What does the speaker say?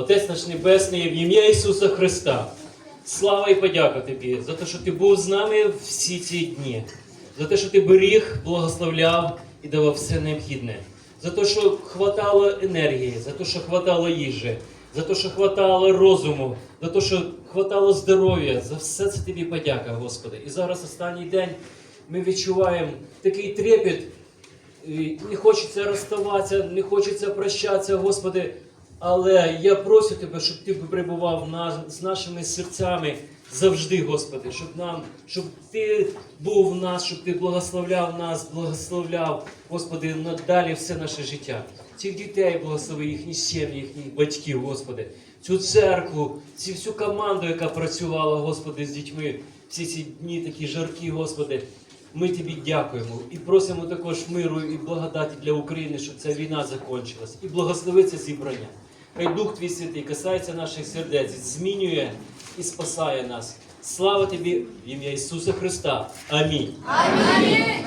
Отець наш Небесний, в ім'я Ісуса Христа. Слава і подяка Тобі за те, що Ти був з нами всі ці дні, за те, що Ти беріг, благословляв і давав все необхідне, за те, що хватало енергії, за те, що хватало їжі, за те, що хватало розуму, за те, що хватало здоров'я, за все це тобі подяка, Господи. І зараз останній день ми відчуваємо такий трепет, не хочеться розставатися, не хочеться прощатися, Господи. Але я прошу Тебе, щоб Ти перебував на, з нашими серцями завжди, Господи, щоб нам, щоб Ти був в нас, щоб Ти благословляв нас, благословляв, Господи, надалі все наше життя. Цих дітей благослови, їхні сім'ї, їхніх батьків, Господи, цю церкву, цю всю команду, яка працювала, Господи, з дітьми всі ці дні такі жаркі, Господи. Ми тобі дякуємо і просимо також миру і благодаті для України, щоб ця війна закінчилась. І благослови це зібрання. Хай Дух Твій Святий касається наших сердець, змінює і спасає нас. Слава тобі в ім'я Ісуса Христа. Амінь.